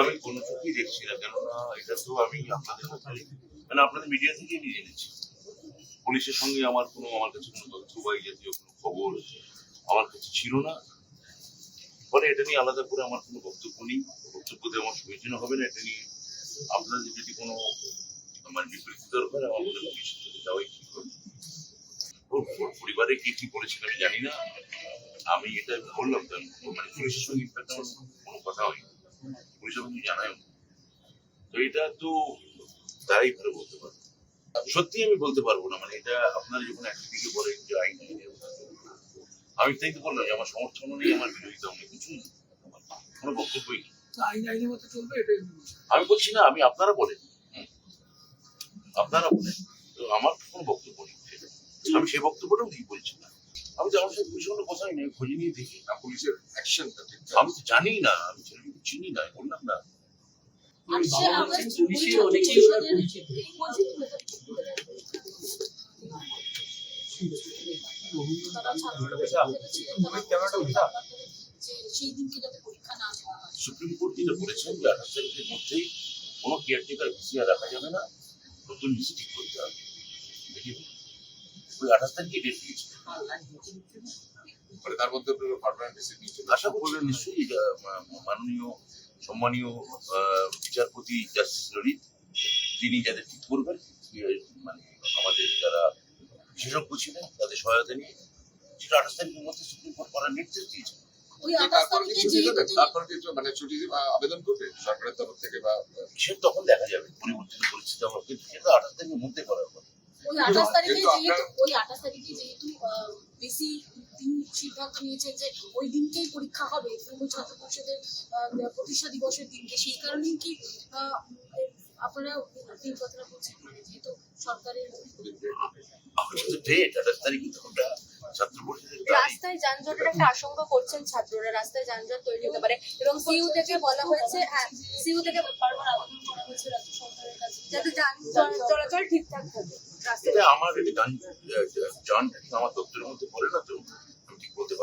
আমি কোনো চোখেই দেখছি না, কেননা এটা তো আমি আপনাদের মানে আপনাদের মিডিয়া থেকেই জেনেছি পুলিশের সঙ্গে আমার কোনো, আমার কাছে কোনো তথ্য বা জাতীয় কোনো খবর আমার কাছে ছিল না। ফলে এটা নিয়ে আলাদা করে আমার কোনো বক্তব্য নেই। বক্তব্য দিয়ে আমার হবে না, এটা নিয়ে আপনাদের যদি কোনো মানে বিবৃতি দরকার আমার মনে পুলিশের যাওয়াই পরিবারে কি কি করেছেন আমি জানি না। আমি এটা বললাম মানে পুলিশের সঙ্গে আমার কোনো কথা হয়নি। সঙ্গে জানাই তো এটা তো তারাই ভালো বলতে পারবে সত্যি আমি বলতে পারব না মানে এটা আপনারা যখন বলেন যে আইন চলবে। আমি তাই তো বললাম যে আমার সমর্থন নেই আমার কিছুই নেই। আমার কোনো বক্তব্যই নেই আইন আমি বলছি না আমি আপনারা বলেন। আপনারা বলেন তো আমার কোনো বক্তব্য নেই। আমি সেই বক্তব্যটাও ঠিক বলছি না আমি তো আমার সাথে পুলিশের কোনো কথাই নেই খোঁজ নিয়ে দেখি পুলিশের অ্যাকশনটা আমি তো জানি না আমি চিনি না বললাম না। হয়? সুপ্রিম কোর্ট যেটা বলেছেন যে আঠাশ তারিখের মধ্যেই কোনো কেয়ারটেকার ভিসিআর রাখা যাবে না নতুন ভিসি ঠিক করতে হবে। দেখি ওই আঠাশ তারিখে ডেট দিয়েছে। মানে তার মধ্যে পার্মানেন্ট আশা করছি নিশ্চয়ই মাননীয় সম্মানীয় বিচারপতি জাস্টিস ললিত তিনি যাদের ঠিক করবেন মানে আমাদের যারা বিশেষজ্ঞ ছিলেন তাদের সহায়তা নিয়ে সেটা আঠাশ তারিখের মধ্যে সুপ্রিম কোর্ট করার নির্দেশ মানে ছুটি আবেদন করবে সরকারের তরফ থেকে বা সে তখন দেখা যাবে পরিবর্তিত পরিস্থিতি আমরা কিন্তু সেটা আঠাশ তারিখের মধ্যে করার কথা। ওই আঠাশ তারিখে যেহেতু ওই আঠাশ তারিখে যেহেতু বেশি দিন সিদ্ধান্ত নিয়েছে যে ওই দিনকেই পরীক্ষা হবে পূর্ব ছাত্র পরিষদের প্রতিষ্ঠা দিবসের দিনকে। সেই কারণেই কি আপনারা এই কথাটা বলছেন মানে যেহেতু সরকারের ছাত্র রাস্তায় যানজটের একটা আশঙ্কা করছেন ছাত্ররা রাস্তায় যানজট তৈরি হতে পারে। এবং সিইউ থেকে বলা হয়েছে হ্যাঁ সিইউ থেকে যাতে যান চলাচল ঠিকঠাক থাকে। এটা আমার আমার দপ্তরের মধ্যে পড়ে না তো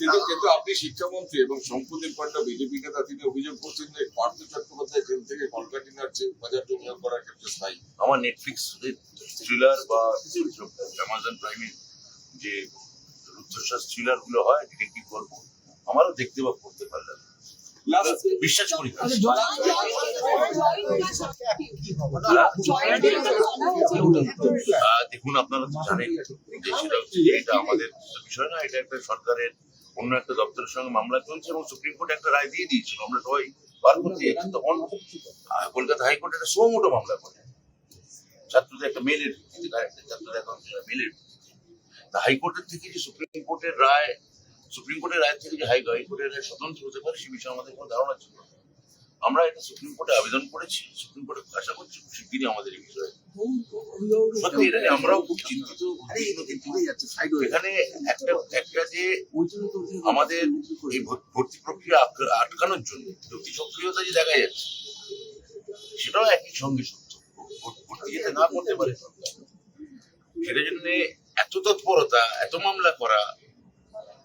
কিন্তু কিন্তু আপনি শিক্ষামন্ত্রী এবং সম্পদের পাল্টা বিজেপি নেতা তিনি অভিযোগ করছেন যে পার্থ চট্টোপাধ্যায় জেল থেকে কলকাটিনার চেয়ে বাজার করার ক্ষেত্রে স্থায়ী। আমার নেটফ্লিক্স থ্রিলার বা অ্যামাজন প্রাইমে যে রুদ্ধশ্বাস থ্রিলারগুলো হয় ডিটেকটিভ গল্প আমারও দেখতে বা পড়তে পারলাম বিশ্বাস করি দেখুন, আপনারা তো জানেন যে সেটা হচ্ছে এটা আমাদের বিষয় না, এটা একটা সরকারের অন্য একটা দপ্তরের সঙ্গে মামলা চলছে এবং সুপ্রিম কোর্ট একটা রায় দিয়ে দিয়েছিল, আমরা সবাই বার করতে যাচ্ছি তখন কলকাতা হাইকোর্ট একটা সুমোটো মামলা করে। ছাত্রদের একটা মেলের ভিত্তিতে একটা ছাত্রদের এখন মেলের। তা হাইকোর্টের থেকে যে সুপ্রিম কোর্টের রায়, সুপ্রিম কোর্টের রায় থেকে যে হাই হাইকোর্টের রায় স্বতন্ত্র হতে পারে, সে বিষয়ে আমাদের কোনো ধারণা ছিল না। আমরা এটা সুপ্রিম কোর্টে আবেদন করেছি সুপ্রিম কোর্টে আশা করছি খুব শিগগিরই আমাদের এই বিষয়ে সত্যি এটা আমরাও খুব চিন্তিত এখানে একটা একটা যে আমাদের এই ভর্তি প্রক্রিয়া আটকানোর জন্য অতি সক্রিয়তা যে দেখা যাচ্ছে সেটাও একই সঙ্গে সত্য। ভর- ভর্তি যাতে না করতে পারে সেটার জন্য এত তৎপরতা এত মামলা করা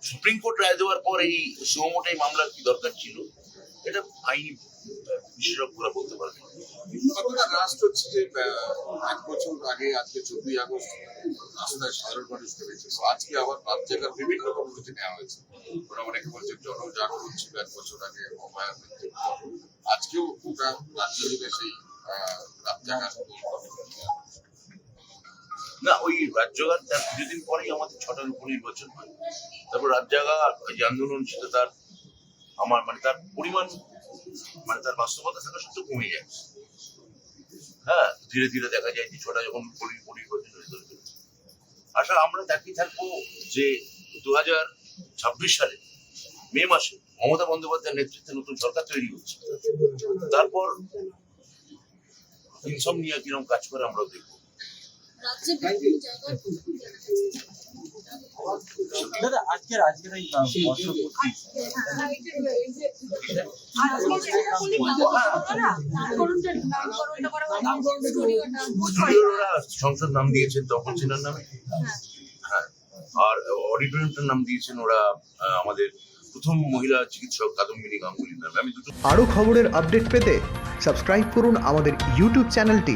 সুপ্রিম কোর্ট রায় দেওয়ার পর এই সুমোটাই মামলার কি দরকার ছিল? এটা আইনি বিশেষজ্ঞরা বলতে পারবে। কতটা রাষ্ট্র হচ্ছে যে এক বছর আগে আজকে চোদ্দই আগস্ট রাস্তায় সাধারণ মানুষ নেমেছে আজকে আবার রাত জায়গার বিভিন্ন কর্মসূচি নেওয়া হয়েছে। ওরা অনেকে বলছে জনজাগরণ ছিল এক বছর আগে আজকেও রাজ্য জুড়ে সেই রাত জাগার। না ওই রাজ্যঘাট তার কিছুদিন পরেই আমাদের ছটার উপনির্বাচন হয়। তারপর রাজ্যাগা যে আন্দোলন সেটা তার আমার মানে তার পরিমাণ মানে তার বাস্তবতা থাকা সত্ত্বেও কমে যায় হ্যাঁ ধীরে ধীরে দেখা যায় যে ছটা যখন পরি- পরিবর্তন চলে আশা আমরা তাকিয়ে থাকব যে দু হাজার ছাব্বিশ সালে, মে মাসে মমতা বন্দ্যোপাধ্যায়ের নেতৃত্বে নতুন সরকার তৈরি হচ্ছে। তারপর ইনসমনিয়া কীরকম কাজ করে আমরাও দেখব। দাদা আজকের আজকের এই স্টুডিওরা সংসদ নাম দিয়েছেন তপন সিনহার নামে? হ্যাঁ। আর অডিটোরিয়ামটার নাম দিয়েছেন ওরা আমাদের প্রথম মহিলা চিকিৎসক কাদম্বিনী গাঙ্গুলির নামে। আমি দুটো আরও খবরের আপডেট পেতে সাবস্ক্রাইব করুন আমাদের ইউটিউব চ্যানেলটি।